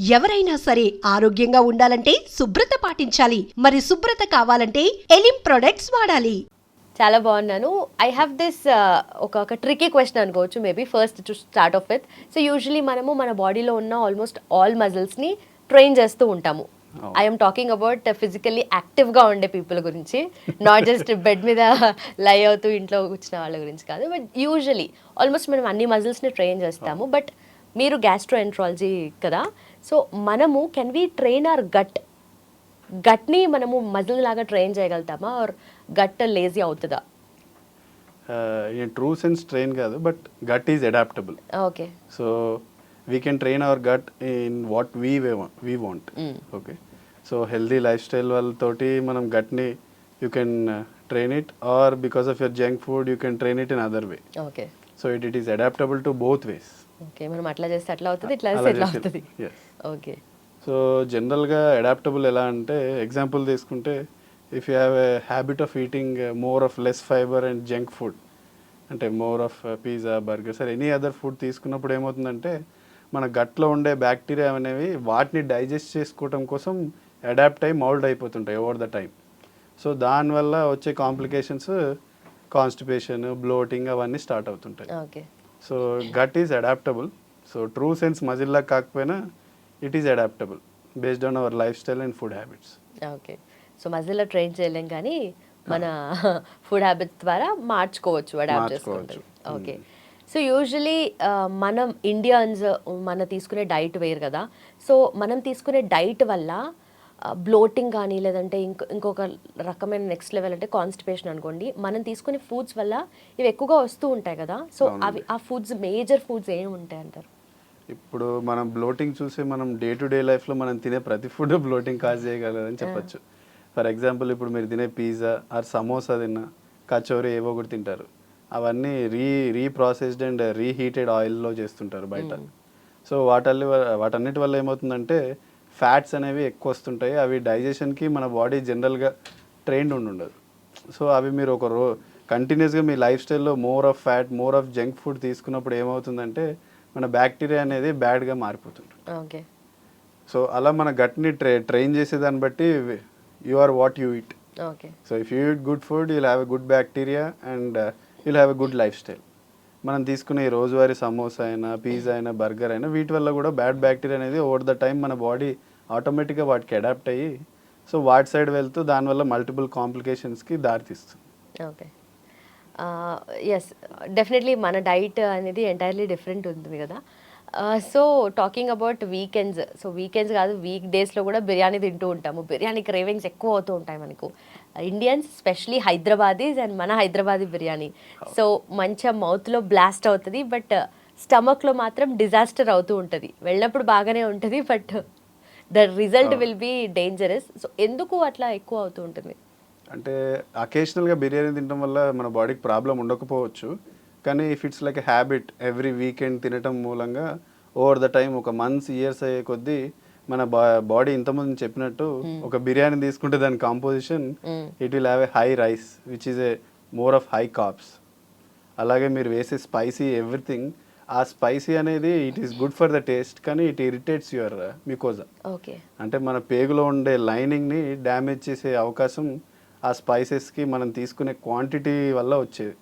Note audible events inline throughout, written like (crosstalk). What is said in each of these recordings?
ఎవరైనా సరే ఆరోగ్యంగా ఉండాలంటే శుభ్రత పాటించాలి. మరి శుభ్రత కావాలంటే ఎలిం ప్రొడక్ట్స్ వాడాలి. చాలా బాగున్నాను. ఐ హ్యావ్ దిస్ ఒక ఒక ట్రికీ క్వశ్చన్ అనుకోవచ్చు maybe first to start off with so usually మనము మన బాడీలో ఉన్న ఆల్మోస్ట్ ఆల్ మజిల్స్ని ట్రైన్ చేస్తూ ఉంటాము. ఐఎమ్ టాకింగ్ అబౌట్ ఫిజికల్లీ యాక్టివ్గా ఉండే పీపుల్ గురించి. నాట్ జస్ట్ బెడ్ మీద లై అవుతూ ఇంట్లో కూర్చున్న వాళ్ళ గురించి కాదు. బట్ యూజువలీ ఆల్మోస్ట్ మనం అన్ని మజిల్స్ని ట్రైన్ చేస్తాము. బట్ మీరు గ్యాస్ట్రో ఎంట్రాలజీ కదా. సో మనము can we train our gut గట్ని మనము మజిల్ లాగా ట్రైన్ చేయగలుగుతామా? ఆర్ గట్ లేజీ అవుతుందా? ట్రూ సెన్స్ ట్రైన్ కాదు but gut is adaptable okay so we can train our gut in what we we want okay so healthy lifestyle వాళ్ళతోటి మనం గట్ని you can train it or because of your junk food you can train it in other way okay so it it is adaptable to both ways okay మనం అట్లా చేస్తే అట్లా అవుతుంది ఇట్లా చేస్తే ఇట్లా అవుతుంది? ఓకే సో జనరల్గా అడాప్టబుల్ ఎలా అంటే ఎగ్జాంపుల్ తీసుకుంటే if you have a habit of eating more of less fibre and junk food అంటే more of pizza burgers or any other food తీసుకున్నప్పుడు ఏమవుతుందంటే మన గట్లో ఉండే బ్యాక్టీరియా అనేవి వాటిని డైజెస్ట్ చేసుకోవడం కోసం అడాప్ట్ అయ్యి మౌల్డ్ అయిపోతుంటాయి ఓవర్ ద టైం సో దానివల్ల వచ్చే కాంప్లికేషన్స్ కాన్స్టిపేషన్ బ్లోటింగ్ అవన్నీ స్టార్ట్ అవుతుంటాయి. So gut is adaptable so true sense మజిల్లా కాకపోయినా it is adaptable based on our lifestyle and food habits okay so మజిల్లో train చేయలేం కానీ మన (laughs) ఫుడ్ హ్యాబిట్స్ ద్వారా మార్చుకోవచ్చు అడాప్ట్. చేసుకోవచ్చు ఓకే సో యూజువలీ మనం ఇండియన్స్ మన తీసుకునే డైట్ వేరు కదా. సో మనం తీసుకునే డైట్ వల్ల బ్లోటింగ్ కానీ లేదంటే ఇంకో ఇంకొక రకమైన నెక్స్ట్ లెవెల్ అంటే కాన్స్టిపేషన్ అనుకోండి. మనం తీసుకునే ఫుడ్స్ వల్ల ఇవి ఎక్కువగా వస్తూ ఉంటాయి కదా. సో అవి ఆ ఫుడ్స్ మేజర్ ఫుడ్స్ ఏమి ఉంటాయి అంటారు? ఇప్పుడు మనం బ్లోటింగ్ చూసి మనం డే టు డే లైఫ్లో మనం తినే ప్రతి ఫుడ్ బ్లోటింగ్ కాజ్ చేయగలదని చెప్పొచ్చు. ఫర్ ఎగ్జాంపుల్ ఇప్పుడు మీరు తినే పిజ్జా ఆర్ సమోసా తిన్నా కచోరీ ఏవో ఒకటి తింటారు. అవన్నీ రీ రీప్రాసెస్డ్ అండ్ రీహీటెడ్ ఆయిల్లో చేస్తుంటారు బయట. సో వాటల్లి వాటన్నిటి వల్ల ఏమవుతుందంటే ఫ్యాట్స్ అనేవి ఎక్కువ వస్తుంటాయి. అవి డైజెషన్కి మన బాడీ జనరల్గా ట్రైన్డ్ ఉండి ఉండదు. సో అవి మీరు ఒక రో కంటిన్యూస్గా మీ లైఫ్ స్టైల్లో more of fat more of junk food తీసుకున్నప్పుడు ఏమవుతుందంటే మన బ్యాక్టీరియా అనేది బ్యాడ్గా మారిపోతుంది ఓకే. సో అలా మన గట్ని ట్రై ట్రైన్ చేసే దాన్ని బట్టి you are what you eat okay. So if you eat good food you'll have a good bacteria and you'll have a good lifestyle. మనం తీసుకునే ఈ రోజువారీ సమోసా అయినా పిజ్జా అయినా బర్గర్ అయినా వీటి వల్ల కూడా బ్యాడ్ బ్యాక్టీరియా అనేది ఓవర్ ద టైం మన బాడీ ఆటోమేటిక్గా వాటికి అడాప్ట్ అయ్యి సో వాటి సైడ్ వెళ్తూ దానివల్ల మల్టిపుల్ కాంప్లికేషన్స్కి దారితీస్తుంది. ఓకే. ఎస్ డెఫినెట్లీ మన డైట్ అనేది ఎంటైర్లీ డిఫరెంట్ ఉంటుంది కదా. So talking about weekends so weekends కాదు వీక్ డేస్లో కూడా బిర్యానీ తింటూ ఉంటాము. బిర్యానీ క్రేవింగ్స్ ఎక్కువ అవుతూ ఉంటాయి మనకు. ఇండియన్స్ స్పెషలీ హైదరాబాదీస్ అండ్ మన హైదరాబాదీ బిర్యానీ. సో మంచిగా మౌత్లో బ్లాస్ట్ అవుతుంది బట్ స్టమక్లో మాత్రం డిజాస్టర్ అవుతూ ఉంటుంది. వెళ్ళినప్పుడు బాగానే ఉంటుంది but the result will be dangerous so ఎందుకు అట్లా ఎక్కువ అవుతూ ఉంటుంది? అంటే అకేషనల్గా బిర్యానీ తినడం వల్ల మన బాడీకి ప్రాబ్లం ఉండకపోవచ్చు. కానీ if it's like habit every weekend తినటం మూలంగా ఓవర్ ద టైం ఒక మంత్స్ ఇయర్స్ అయ్యే కొద్దీ మన బా బాడీ ఇంతకుముందు చెప్పినట్టు ఒక బిర్యానీ తీసుకుంటే దాని composition it will have a high rice which is a more of high carbs అలాగే మీరు వేసే స్పైసీ ఎవ్రీథింగ్ ఆ స్పైసీ అనేది it is good for the taste కానీ it irritates your mucosa okay అంటే మన పేగులో ఉండే లైనింగ్ని డ్యామేజ్ చేసే అవకాశం ఆ స్పైసెస్కి మనం తీసుకునే క్వాంటిటీ వల్ల వచ్చేది.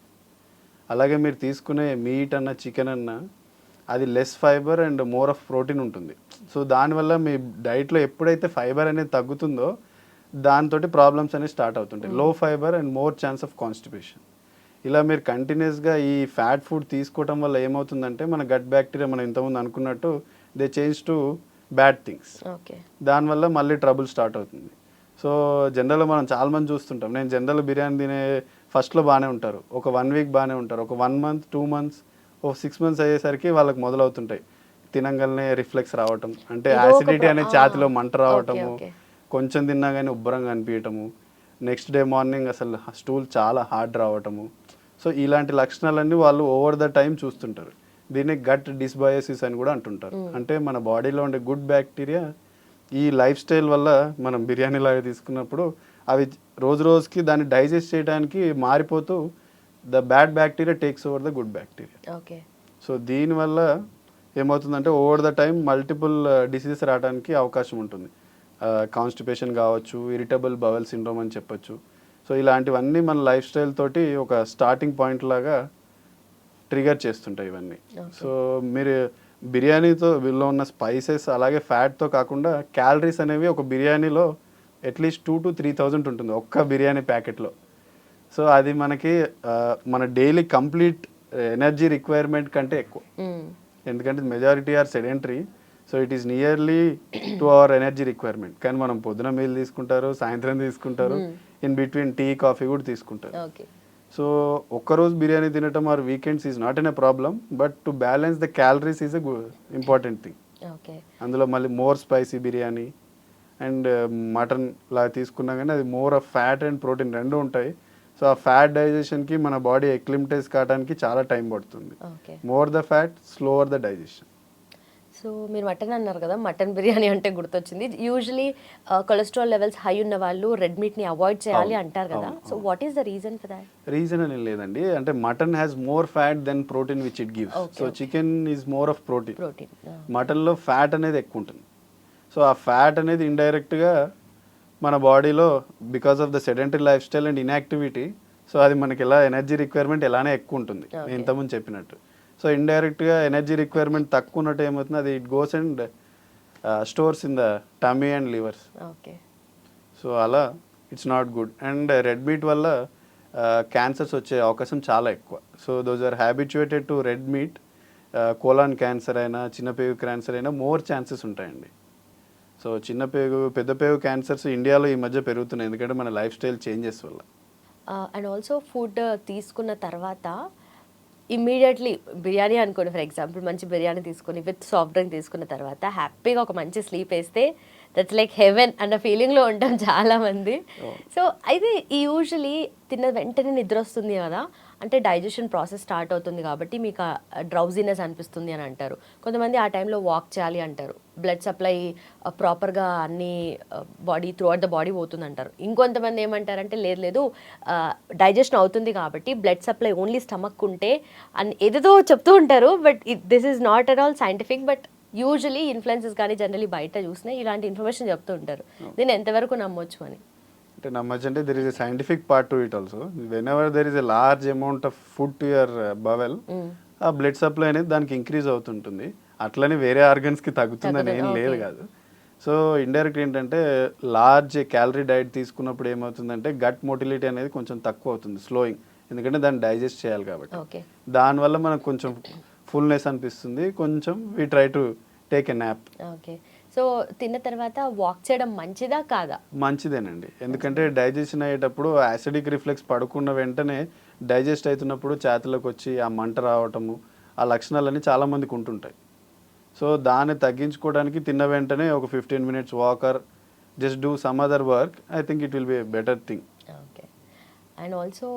అలాగే మీరు తీసుకునే మీట్ అన్న చికెన్ అన్న అది less fibre and more of protein ఉంటుంది. సో దానివల్ల మీ డైట్లో ఎప్పుడైతే ఫైబర్ అనేది తగ్గుతుందో దాంతో ప్రాబ్లమ్స్ అనేవి స్టార్ట్ అవుతుంటాయి. Low fibre and more chance of constipation ఇలా మీరు కంటిన్యూస్గా ఈ ఫ్యాట్ ఫుడ్ తీసుకోవటం వల్ల ఏమవుతుందంటే మన గట్ బ్యాక్టీరియా మనం ఇంతకుముందు అనుకున్నట్టు they change to bad things okay. దానివల్ల మళ్ళీ ట్రబుల్ స్టార్ట్ అవుతుంది. సో జనరల్గా మనం చాలా మంది చూస్తుంటాం. నేను జనరల్ బిర్యానీ తినే ఫస్ట్లో బాగానే ఉంటారు. ఒక వన్ వీక్ బాగానే ఉంటారు. ఒక వన్ మంత్ టూ మంత్స్ ఒక సిక్స్ మంత్స్ అయ్యేసరికి వాళ్ళకి మొదలవుతుంటాయి. తినంగానే రిఫ్లెక్స్ రావటం. అంటే యాసిడిటీ అనే ఛాతిలో మంట రావటము. కొంచెం తిన్నా కానీ ఉబ్బరంగా అనిపించటము నెక్స్ట్ డే మార్నింగ్ అసలు స్టూల్ చాలా హార్డ్ రావటము. సో ఇలాంటి లక్షణాలన్నీ వాళ్ళు ఓవర్ ద టైం చూస్తుంటారు. దీన్ని గట్ డిస్బయోసిస్ అని కూడా అంటుంటారు. అంటే మన బాడీలో ఉండే గుడ్ బ్యాక్టీరియా ఈ లైఫ్ స్టైల్ వల్ల మనం బిర్యానీ లాగా తీసుకున్నప్పుడు అవి రోజు రోజుకి దాన్ని డైజెస్ట్ చేయడానికి మారిపోతూ the bad bacteria takes over the good bacteria okay so దీనివల్ల ఏమవుతుందంటే over the time multiple diseases రావడానికి అవకాశం ఉంటుంది. కాన్స్టిపేషన్ కావచ్చు ఇరిటబుల్ బవల్ సిండ్రోమ్ అని చెప్పొచ్చు. సో ఇలాంటివన్నీ మన లైఫ్ స్టైల్ తోటి ఒక స్టార్టింగ్ పాయింట్ లాగా ట్రిగర్ చేస్తుంటాయి ఇవన్నీ. సో మీరు బిర్యానీతో వీళ్ళు ఉన్న స్పైసెస్ అలాగే ఫ్యాట్తో కాకుండా క్యాలరీస్ అనేవి ఒక బిర్యానీలో at least two to three thousand ఉంటుంది ఒక్క బిర్యానీ ప్యాకెట్లో. సో అది మనకి మన డైలీ కంప్లీట్ ఎనర్జీ రిక్వైర్మెంట్ కంటే ఎక్కువ. ఎందుకంటే majority are sedentary so it is nearly to our energy requirement. కానీ మనం పొద్దున మీల్ తీసుకుంటారు సాయంత్రం తీసుకుంటారు. ఇన్ బిట్వీన్ టీ కాఫీ కూడా తీసుకుంటారు. సో ఒక్కరోజు బిర్యానీ తినటం or weekends is not an a problem but to balance the calories is a important thing అందులో మళ్ళీ more spicy biryani and mutton లా తీసుకున్నా కానీ అది more of fat and protein రెండు ఉంటాయి. సో ఆ ఫ్యాట్ డైజెషన్కి మన బాడీ ఎక్లిమిటైజ్ కావడానికి చాలా టైం పడుతుంది. More the fat slower the digestion so మీరు మటన్ అన్నారు కదా మటన్ బిర్యానీ అంటే గుర్తొచ్చింది. యూజువలీ కొలెస్ట్రాల్ లెవెల్స్ హై ఉన్న వాళ్ళు రెడ్ మీట్ని అవాయిడ్ చేయాలి అంటారు కదా. So what is the reason for that reason అని లేదండి. అంటే mutton has more fat then protein which it gives so. Chicken is more of protein protein మటన్లో ఫ్యాట్ అనేది ఎక్కువ ఉంటుంది. సో ఆ ఫ్యాట్ అనేది ఇండైరెక్ట్గా మన బాడీలో because of the sedentary lifestyle and inactivity so అది మనకి ఎలా ఎనర్జీ రిక్వైర్మెంట్ ఎలానే ఎక్కువ ఉంటుంది. ఇంతకుముందు చెప్పినట్టు. సో ఇండైరెక్ట్గా ఎనర్జీ రిక్వైర్మెంట్ తక్కువ ఉన్నట్టు ఏమవుతుంది? అది it goes and stores in the tummy and livers okay so అలా it's not good and red meat వల్ల క్యాన్సర్స్ వచ్చే అవకాశం చాలా ఎక్కువ. So those are habituated to red meat colon cancer అయినా చిన్న పేగు క్యాన్సర్ అయినా మోర్ ఛాన్సెస్ ఉంటాయండి. సో చిన్న పేగు పెద్ద పేగు క్యాన్సర్స్ ఇండియాలో ఈ మధ్య పెరుగుతున్నాయి. ఎందుకంటే మన లైఫ్ స్టైల్ చేంజెస్ వల్ల అండ్ ఆల్సో ఫుడ్ తీసుకున్న తర్వాత ఇమ్మీడియట్లీ బిర్యానీ అనుకోండి ఫర్ ఎగ్జాంపుల్ మంచి బిర్యానీ తీసుకొని విత్ సాఫ్ట్ డ్రింక్ తీసుకున్న తర్వాత హ్యాపీగా ఒక మంచి స్లీప్ వేస్తే దట్స్ లైక్ హెవెన్ అన్న ఫీలింగ్లో ఉంటాం చాలా మంది సో అయితే యూజువలీ తిన్న వెంటనే నిద్ర వస్తుంది కదా అంటే డైజెషన్ ప్రాసెస్ స్టార్ట్ అవుతుంది కాబట్టి మీకు డ్రౌజీనెస్ అనిపిస్తుంది అని అంటారు. కొంతమంది ఆ టైంలో వాక్ చేయాలి అంటారు. బ్లడ్ సప్లై ప్రాపర్గా అన్ని body throughout the body పోతుంది అంటారు. ఇంకొంతమంది ఏమంటారంటే లేదు లేదు డైజెషన్ అవుతుంది కాబట్టి బ్లడ్ సప్లై ఓన్లీ స్టమక్ ఉంటే అని ఏదేదో చెప్తూ ఉంటారు but this is not at all scientific but usually influences కానీ జనరలీ బయట చూసినా ఇలాంటి ఇన్ఫర్మేషన్ చెప్తూ ఉంటారు. దీన్ని ఎంతవరకు నమ్మొచ్చు అని? అంటే నమ్మచ్చు అంటే there is a scientific part to it also whenever there is a large amount of food to your bowel uh blood supply అనేది దానికి ఇంక్రీజ్ అవుతుంటుంది. అట్లనే వేరే ఆర్గన్స్కి తగ్గుతుందని ఏం లేదు. కాదు. సో ఇండైరెక్ట్ ఏంటంటే లార్జ్ క్యాలరీ డైట్ తీసుకున్నప్పుడు ఏమవుతుందంటే గట్ మోటిలిటీ అనేది కొంచెం తక్కువ అవుతుంది స్లోయింగ్ ఎందుకంటే దాన్ని డైజెస్ట్ చేయాలి కాబట్టి. దానివల్ల మనకు కొంచెం ఫుల్నెస్ అనిపిస్తుంది. కొంచెం we try to take a nap okay so తిన్న తర్వాత వాక్ చేయడం మంచిదా కాదా? మంచిదేనండి. ఎందుకంటే డైజెషన్ అయ్యేటప్పుడు యాసిడిక్ రిఫ్లెక్స్ పడుకున్న వెంటనే డైజెస్ట్ అవుతున్నప్పుడు చేతులకు వచ్చి ఆ మంట రావటము ఆ లక్షణాలన్నీ చాలామందికి ఉంటుంటాయి. సో దాన్ని తగ్గించుకోవడానికి తిన్న వెంటనే ఒక fifteen minutes walker just do some other work I think it will be better thing. And also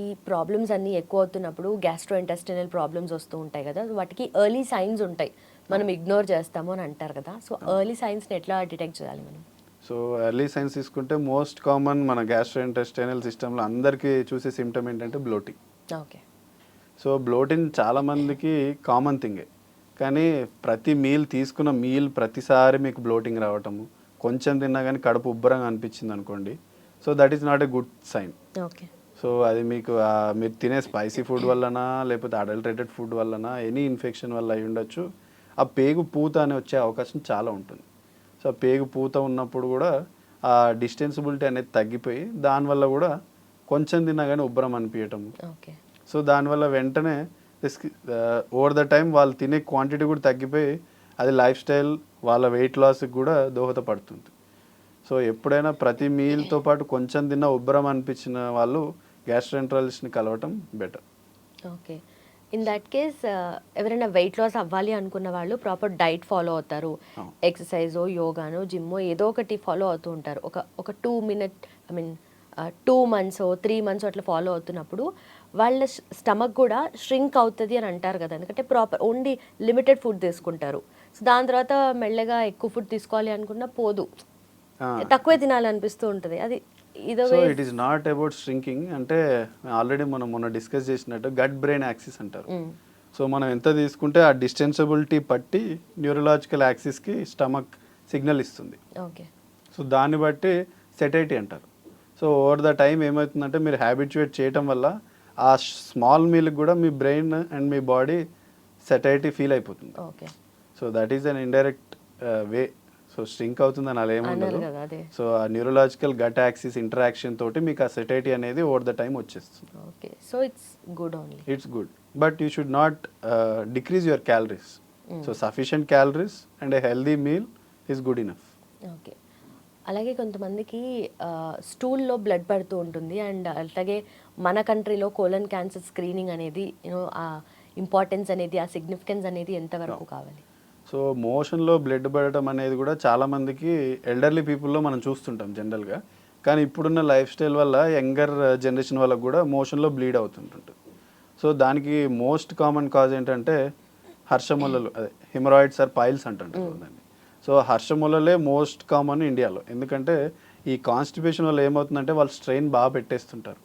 ఈ ప్రాబ్లమ్స్ అన్నీ ఎక్కువ అవుతున్నప్పుడు గ్యాస్ట్రో ఇంటెస్టినల్ ప్రాబ్లమ్స్ వస్తూ ఉంటాయి కదా. వాటికి ఎర్లీ సైన్స్ ఉంటాయి. మనం ఇగ్నోర్ చేస్తాము అని అంటారు కదా. సో ఎర్లీ సైన్స్ని ఎట్లా డిటెక్ట్ చేయాలి మనం? సో ఎర్లీ సైన్స్ తీసుకుంటే మోస్ట్ కామన్ మన గ్యాస్ట్రో ఇంటెస్టైనల్ సిస్టంలో అందరికీ చూసే సిమ్టమ్ ఏంటంటే బ్లోటింగ్ ఓకే సో బ్లోటింగ్ చాలా మందికి కామన్ థింగే కానీ ప్రతి మీల్ తీసుకున్న మీల్ ప్రతిసారి మీకు బ్లోటింగ్ రావటము కొంచెం తిన్నా కానీ కడుపు ఉబ్బరంగా అనిపించింది అనుకోండి so that is not a good sign okay so అది మీకు మీరు తినే స్పైసీ ఫుడ్ వల్లనా లేకపోతే అడల్టరేటెడ్ ఫుడ్ వల్లనా ఎనీ ఇన్ఫెక్షన్ వల్ల అయి ఉండొచ్చు. ఆ పేగు పూత అని వచ్చే అవకాశం చాలా ఉంటుంది. సో ఆ పేగు పూత ఉన్నప్పుడు కూడా ఆ డిస్టెన్సిబిలిటీ అనేది తగ్గిపోయి దానివల్ల కూడా కొంచెం తిన్నా కానీ ఉబ్బరం అనిపించటము ఓకే సో దానివల్ల వెంటనే ఓవర్ ద టైం వాళ్ళు తినే క్వాంటిటీ కూడా తగ్గిపోయి అది లైఫ్ స్టైల్ వాళ్ళ వెయిట్ లాస్కి కూడా దోహదపడుతుంది. సో ఎప్పుడైనా ప్రతి మీల్తో పాటు కొంచెం తిన్న ఉబ్బరం అనిపించిన వాళ్ళు గ్యాస్ట్రెంట్రాలజిస్ట్ని కలవటం better. Okay. In that case ఎవరైనా వెయిట్ లాస్ అవ్వాలి అనుకున్న వాళ్ళు ప్రాపర్ డైట్ ఫాలో అవుతారు. ఎక్సర్సైజ్ యోగాను జిమ్ ఏదో ఒకటి ఫాలో అవుతూ ఉంటారు. ఒక ఒక two minute I mean two months three months అట్లా ఫాలో అవుతున్నప్పుడు వాళ్ళ స్టమక్ కూడా ష్రింక్ అవుతుంది అని అంటారు కదా. ఎందుకంటే ప్రాపర్ ఓన్లీ లిమిటెడ్ ఫుడ్ తీసుకుంటారు. సో దాని తర్వాత మెల్లగా ఎక్కువ ఫుడ్ తీసుకోవాలి అనుకున్నా పోదు. తక్కువే తినాలనిపిస్తూ ఉంటుంది. అది so it is not about shrinking అంటే ఆల్రెడీ మనం మొన్న డిస్కస్ చేసినట్టు గట్ బ్రెయిన్ యాక్సిస్ అంటారు. సో మనం ఎంత తీసుకుంటే ఆ డిస్టెన్సబిలిటీ పట్టి న్యూరలాజికల్ యాక్సిస్కి స్టమక్ సిగ్నల్ ఇస్తుంది. ఓకే సో దాన్ని బట్టి సెటైటీ అంటారు. సో ఓవర్ ద టైం ఏమవుతుందంటే మీరు హ్యాబిచువేట్ చేయటం వల్ల ఆ స్మాల్ మీల్కి కూడా మీ బ్రెయిన్ అండ్ మీ బాడీ సెటైటీ ఫీల్ అయిపోతుంది. Okay so that is an indirect way so shrink అవుతుందని అలా ఏముండదు సో ఆ న్యూరలాజికల్ గట్ యాక్సిస్ ఇంటరాక్షన్ తోటి మీకు ఆ సెటైటీ అనేది ఓవర్ ద టైం వచ్చేస్తుంది. Okay so it's good only it's good but you should not decrease your calories so sufficient calories and a healthy meal is good enough okay. అలాగే కొంతమందికి స్టూల్లో blood పడుతూ ఉంటుంది. And అలాగే మన కంట్రీలో colon cancer screening అనేది you know ఆ importance అనేది ఆ సిగ్నిఫికెన్స్ అనేది ఎంతవరకు కావాలి? సో మోషన్లో బ్లడ్ పడటం అనేది కూడా చాలా మందికి ఎల్డర్లీ పీపుల్లో మనం చూస్తుంటాం జనరల్గా. కానీ ఇప్పుడున్న లైఫ్ స్టైల్ వల్ల యంగర్ జనరేషన్ వాళ్ళకు కూడా మోషన్లో బ్లీడ్ అవుతుంటుంది సో దానికి మోస్ట్ కామన్ కాజ్ ఏంటంటే హర్షములలు అదే హిమరాయిడ్స్ ఆర్ పైల్స్ అంటుంటారు దాన్ని. సో హర్షములలే మోస్ట్ కామన్ ఇండియాలో ఎందుకంటే ఈ కాన్స్టిపేషన్ వల్ల ఏమవుతుందంటే వాళ్ళు స్ట్రెయిన్ బాగా పెట్టేస్తుంటారు.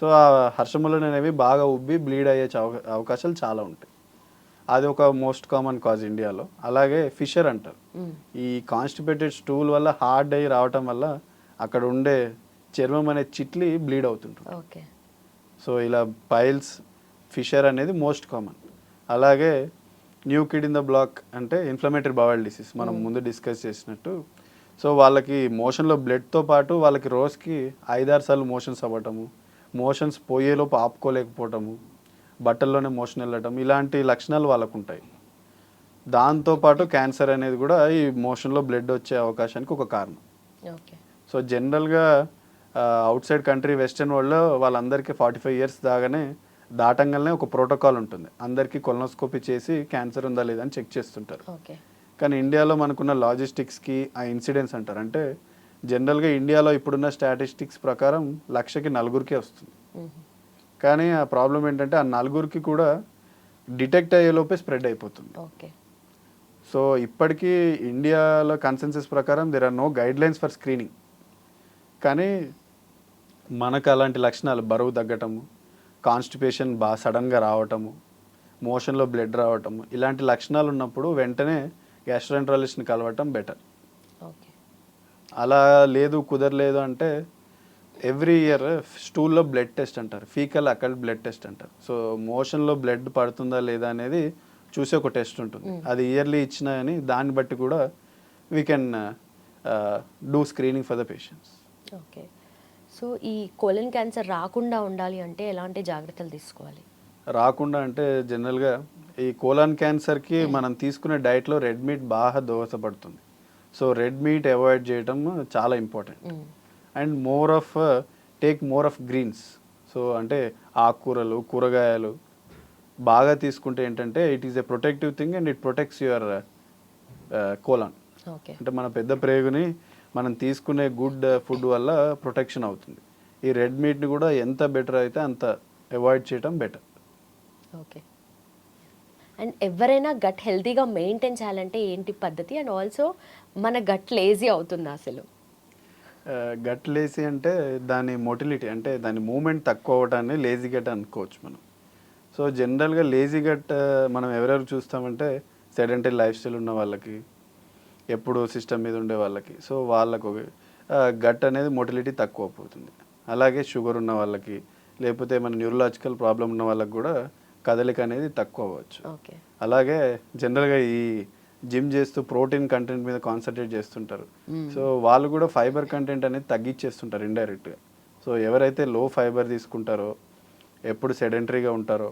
సో ఆ హర్షములను అనేవి బాగా ఉబ్బి బ్లీడ్ అయ్యే అవకాశాలు చాలా ఉంటాయి. అది ఒక మోస్ట్ కామన్ కాజ్ ఇండియాలో. అలాగే ఫిషర్ అంటారు. ఈ కాన్స్టిపేటెడ్ స్టూల్ వల్ల హార్డ్ అయ్యి రావటం వల్ల అక్కడ ఉండే చర్మం అనే చిట్లి బ్లీడ్ అవుతుంటుంది. ఓకే. సో ఇలా పైల్స్ ఫిషర్ అనేది మోస్ట్ కామన్. అలాగే new kid in the block అంటే ఇన్ఫ్లమేటరీ బవల్ డిసీజ్ మనం ముందు డిస్కస్ చేసినట్టు. సో వాళ్ళకి మోషన్లో బ్లడ్తో పాటు వాళ్ళకి రోజుకి ఐదారు సార్లు మోషన్స్ అవ్వటము మోషన్స్ పోయేలోపు ఆపుకోలేకపోవటము బట్టల్లోనే మోషన్ వెళ్ళటం ఇలాంటి లక్షణాలు వాళ్ళకు ఉంటాయి దాంతోపాటు క్యాన్సర్ అనేది కూడా ఈ మోషన్లో బ్లడ్ వచ్చే అవకాశానికి ఒక కారణం. సో జనరల్గా అవుట్ సైడ్ కంట్రీ వెస్టర్న్ వరల్డ్లో వాళ్ళందరికీ ఫార్టీ ఫైవ్ ఇయర్స్ దాగానే దాటంగానే ఒక ప్రోటోకాల్ ఉంటుంది. అందరికీ కొలనోస్కోపీ చేసి క్యాన్సర్ ఉందా లేదా అని చెక్ చేస్తుంటారు. కానీ ఇండియాలో మనకున్న లాజిస్టిక్స్కి ఆ ఇన్సిడెంట్స్ అంటారు. అంటే జనరల్గా ఇండియాలో ఇప్పుడున్న స్టాటిస్టిక్స్ ప్రకారం లక్షకి నలుగురికే వస్తుంది. కానీ ఆ ప్రాబ్లం ఏంటంటే ఆ నలుగురికి కూడా డిటెక్ట్ అయ్యేలోపే స్ప్రెడ్ అయిపోతుంది. ఓకే. సో ఇప్పటికీ ఇండియాలో కన్సెన్సస్ ప్రకారం there are no guidelines for screening కానీ మనకు అలాంటి లక్షణాలు బరువు తగ్గటము కాన్స్టిపేషన్ బాగా సడన్గా రావటము మోషన్లో బ్లడ్ రావటము ఇలాంటి లక్షణాలు ఉన్నప్పుడు వెంటనే గ్యాస్ట్రోఎంట్రాలజిస్ట్ని కలవటం బెటర్ ఓకే. అలా లేదు కుదరలేదు అంటే ఎవ్రీ ఇయర్ స్టూల్లో బ్లడ్ టెస్ట్ అంటారు ఫీకల్ అక్కడ బ్లడ్ టెస్ట్ అంటారు. సో మోషన్లో బ్లడ్ పడుతుందా లేదా అనేది చూసే ఒక టెస్ట్ ఉంటుంది. అది ఇయర్లీ ఇచ్చినా అని దాన్ని బట్టి కూడా we can do screening for the patients okay. So ఈ కోలన్ క్యాన్సర్ రాకుండా ఉండాలి అంటే ఎలాంటి జాగ్రత్తలు తీసుకోవాలి? రాకుండా అంటే జనరల్గా ఈ కోలాన్ క్యాన్సర్కి మనం తీసుకునే డైట్లో రెడ్ మీట్ బాగా దోహదపడుతుంది. సో రెడ్ మీట్ అవాయిడ్ చేయడం చాలా important. Hmm. And more of take more of greens. So అంటే ఆకుకూరలు కూరగాయలు బాగా తీసుకుంటే ఏంటంటే it is a protective thing and it protects your colon. అంటే మన పెద్ద ప్రేగుని మనం తీసుకునే గుడ్ ఫుడ్ వల్ల ప్రొటెక్షన్ అవుతుంది. ఈ రెడ్ మీట్ని కూడా ఎంత బెటర్ అయితే అంత అవాయిడ్ చేయడం బెటర్. ఓకే. అండ్ ఎవరైనా గట్ హెల్తీగా మెయింటైన్ చేయాలంటే ఏంటి పద్ధతి? అండ్ ఆల్సో మన గట్ లేజీ అవుతుంది అసలు. గట్ లేజీ అంటే దాని మొటిలిటీ అంటే దాని మూమెంట్ తక్కువ అవ్వటాన్ని లేజీ గట్ అనుకోవచ్చు మనం. సో జనరల్గా లేజీ గట్ మనం ఎవరెవరు చూస్తామంటే సెడెంటరీ లైఫ్ స్టైల్ ఉన్న వాళ్ళకి ఎప్పుడు సిస్టమ్ మీద ఉండే వాళ్ళకి. సో వాళ్ళకు గట్ అనేది మొటిలిటీ తక్కువ పోతుంది అలాగే షుగర్ ఉన్న వాళ్ళకి లేకపోతే మన న్యూరలాజికల్ ప్రాబ్లం ఉన్న వాళ్ళకి కూడా కదలిక అనేది తక్కువ అవ్వచ్చు ఓకే. అలాగే జనరల్గా ఈ జిమ్ చేస్తూ ప్రోటీన్ కంటెంట్ మీద కాన్సన్ట్రేట్ చేస్తుంటారు. సో వాళ్ళు కూడా ఫైబర్ కంటెంట్ అనేది తగ్గించేస్తుంటారు ఇండైరెక్ట్గా సో ఎవరైతే లో ఫైబర్ తీసుకుంటారో ఎప్పుడు సెడెంటరీగా ఉంటారో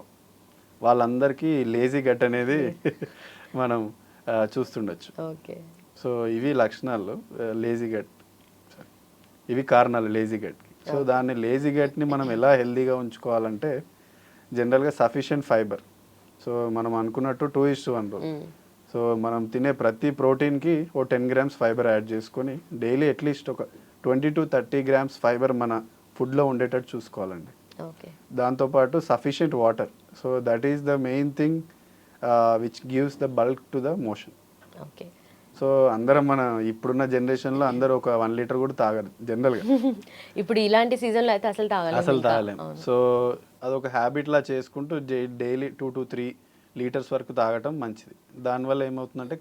వాళ్ళందరికీ లేజీ గట్ అనేది (laughs) మనం చూస్తుండొచ్చు. ఓకే. సో ఇవి లక్షణాలు లేజీ గట్ ఇవి కారణాలు లేజీ గట్కి సో దాన్ని లేజీ గట్ని మనం ఎలా హెల్దీగా ఉంచుకోవాలంటే జనరల్గా సఫిషియెంట్ ఫైబర్ సో మనం అనుకున్నట్టు two is two one rule so మనం తినే ప్రతి ప్రోటీన్కి ఓ టెన్ గ్రామ్స్ ఫైబర్ యాడ్ చేసుకొని డైలీ అట్లీస్ట్ ఒక twenty to thirty grams fibre మన ఫుడ్లో ఉండేటట్టు చూసుకోవాలండి. ఓకే. దాంతోపాటు sufficient water. So that is the main thing which gives the bulk to the motion. Okay. So అందరం మన ఇప్పుడున్న జనరేషన్లో అందరూ ఒక వన్ లీటర్ కూడా తాగరు జనరల్గా. (laughs) ఇప్పుడు ఇలాంటి సీజన్లో అయితే అసలు తాగలేము అసలు ఇంకా. తాగలేం అవును. సో అదొక హ్యాబిట్ లా చేసుకుంటూ daily two to three litres వరకు తాగటం మంచిది. దానివల్ల ఏమవుతుందంటే